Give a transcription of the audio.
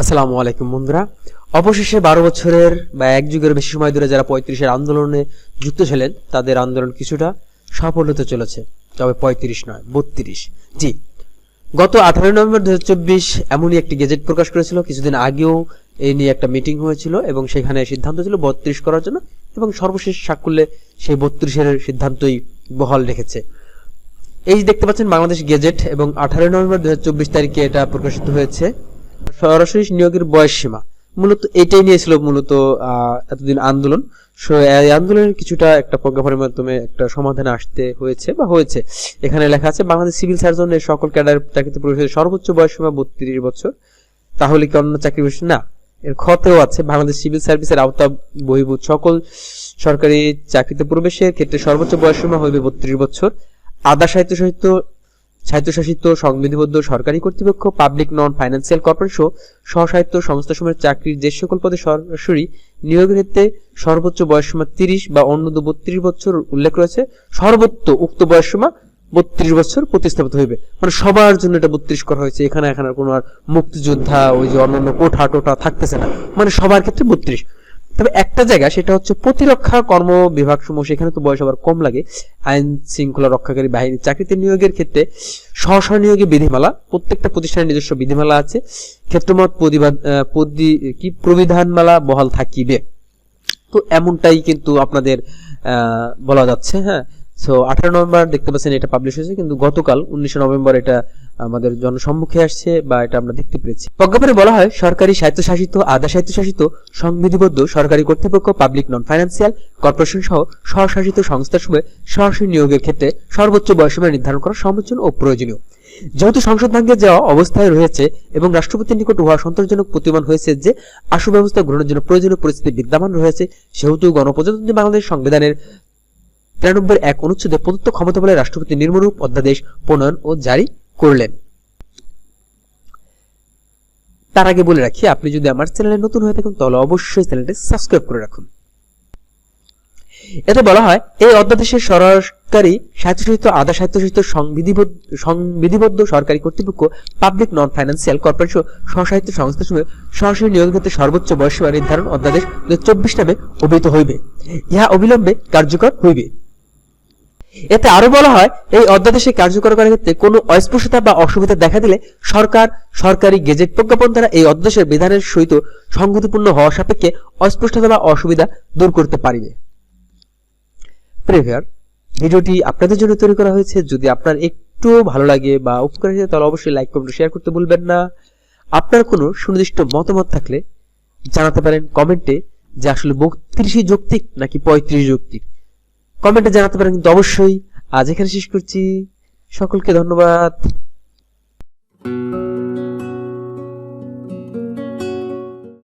আসসালামু আলাইকুম, বন্ধুরা। অবশেষে বারো বছরের বা এক যুগের বেশি সময় ধরে যারা পঁয়ত্রিশের আন্দোলনে যুক্ত ছিলেন, তাদের আন্দোলন কিছুটা সফল হতে চলেছে। তবে পঁয়ত্রিশ নয়, বত্রিশ। জি, গত আঠারোই নভেম্বর দু এমনই একটি গেজেট প্রকাশ করেছিল। কিছুদিন আগেও এই নিয়ে একটা মিটিং হয়েছিল এবং সেখানে সিদ্ধান্ত ছিল বত্রিশ করার জন্য এবং সর্বশেষ সাকুল্যে সেই বত্রিশের সিদ্ধান্তই বহাল রেখেছে। এই দেখতে পাচ্ছেন, বাংলাদেশ গেজেট এবং আঠারোই নভেম্বর দুই হাজার চব্বিশ তারিখে এটা প্রকাশিত হয়েছে। সরাসরি নিয়োগের বয়স সীমা। মূলত এটাই নিয়েছিল মূলত এতদিন আন্দোলন। এই আন্দোলনের কিছুটা একটা প্রজ্ঞাপনের মাধ্যমে একটা সমাধানে আসতে হয়েছে বা হয়েছে। এখানে লেখা আছে, বাংলাদেশ সিভিল সার্জনের সকল ক্যাডার চাকরিতে প্রবেশের সর্বোচ্চ বয়স সীমা বত্রিশ বছর। তাহলে কি অন্য চাকরি বয়স না? এর ক্ষতেও আছে, বাংলাদেশ সিভিল সার্ভিসের আওতা বহির্ভূত সকল সরকারি চাকরিতে প্রবেশের ক্ষেত্রে সর্বোচ্চ বয়স সীমা হইবে বত্রিশ বছর। আধা সাহিত্য সাহিত্য স্বায়ত্তশাসিত সংবিধিবদ্ধ সরকারি কর্তৃপক্ষ, পাবলিক নন ফাইন্যান্সিয়াল কর্পোরেশন স্বসাহিত্য সংস্থাসমূহের চাকরির যে সকল পদে সরাসরি নিয়োগের ক্ষেত্রে সর্বোচ্চ বয়সসীমা তিরিশ বা অন্যদ বত্রিশ বছর উল্লেখ রয়েছে, সর্বোচ্চ উক্ত বয়সসীমা বত্রিশ বছর প্রতিস্থাপিত হইবে। মানে সবার জন্য এটা বত্রিশ করা হয়েছে, এখানে এখানে কোনো আর মুক্তিযোদ্ধা, ওই যে অন্যান্য কোঠা টোঠা থাকতেছে না। মানে সবার ক্ষেত্রে বত্রিশ। তবে একটা জায়গা, সেটা হচ্ছে প্রতিরক্ষা কর্ম বিভাগ সমূহ সেখানে তো বয়স আবার কম লাগে। আইন শৃঙ্খলা রক্ষাকারী বাহিনী চাকরিতে নিয়োগের ক্ষেত্রে স্ব নিয়োগে বিধিমালা, প্রত্যেকটা প্রতিষ্ঠানের নিজস্ব বিধিমালা আছে। ক্ষেত্রমত প্রতিবাদ কি প্রবিধানমালা বহাল থাকিবে। তো এমনটাই কিন্তু আপনাদের বলা যাচ্ছে হ্যাঁ? সো আঠারো নভেম্বর দেখতে পাচ্ছেন এটা পাবলিশ হয়েছে, কিন্তু গতকাল উনিশে নভেম্বর এটা আমাদের জনসম্মুখে আসছে বা এটা আমরা দেখতে পেরেছি। প্রজ্ঞাপনে বলা হয়, সরকারি স্বায়ত্তশাসিত, আধা স্বায়ত্তশাসিত, সংবিধিবদ্ধ সরকারি কর্তৃপক্ষ পাবলিক নন ফাইন্যান্সিয়াল কর্পোরেশন সহ স্বশাসিত সংস্থাসমূহে সরাসরি নিয়োগের ক্ষেত্রে সর্বোচ্চ বয়সীমা নির্ধারণ করা সমীচীন ও প্রয়োজনীয়। যেহেতু সংসদ ভাঙ্গে যাওয়া অবস্থায় রয়েছে এবং রাষ্ট্রপতির নিকট উহা সন্তোষজনক প্রতিমান হয়েছে যে আশু ব্যবস্থা গ্রহণের জন্য প্রয়োজনীয় পরিস্থিতি বিদ্যমান রয়েছে, সেহেতু গণপ্রজাতন্ত্রী বাংলাদেশ সংবিধানের তিরানব্বই এক অনুচ্ছেদে প্রদত্ত ক্ষমতা বলে রাষ্ট্রপতি নির্মরূপ অধ্যাদেশ প্রণয়ন ও জারি করলেন। তার আগে বলে রাখি, আপনি যদি আমার চ্যানেলে নতুন হয়ে থাকেন, তাহলে অবশ্যই চ্যানেলটি সাবস্ক্রাইব করে রাখুন। এতে বলা হয়, এই অধ্যাদেশের সরকারি স্বায়ত্তশাসিত, আধা স্বায়ত্তশাসিত সংবিধিবদ্ধ সরকারি কর্তৃপক্ষ, পাবলিক নন ফাইন্যান্সিয়াল কর্পোরেশন স্বসাহিত্য সংস্থাসমূহে সরাসরি নিয়োগের ক্ষেত্রে সর্বোচ্চ বয়সীমা নির্ধারণ অধ্যাদেশ দু নামে অভিহিত হইবে। ইহা অবিলম্বে কার্যকর হইবে। এতে আরও বলা হয়, এই অধ্যাদেশে কার্যকর করার ক্ষেত্রে কোনো অস্পষ্টতা বা অসুবিধা দেখা দিলে সরকার, সরকারি গেজেট প্রজ্ঞাপন দ্বারা এই অধ্যাদেশের বিধানের সহিত সংগতিপূর্ণ হওয়া সাপেক্ষে অস্পষ্টতা বা অসুবিধা দূর করতে পারিবে। প্রিভিয়ার ভিডিওটি আপনাদের জন্য তৈরি করা হয়েছে। যদি আপনার একটু ভালো লাগে বা উপকার হয় তাহলে অবশ্যই লাইক, কমেন্ট, শেয়ার করতে ভুলবেন না। আপনার কোনো সুনির্দিষ্ট মতামত থাকলে জানাতে পারেন কমেন্টে যে আসলে বত্রিশই যৌক্তিক নাকি পঁয়ত্রিশ যৌক্তিক। কমেন্টে জানাতে পারেন কিন্তু অবশ্যই আজ এখানে শেষ করছি। সকলকে ধন্যবাদ।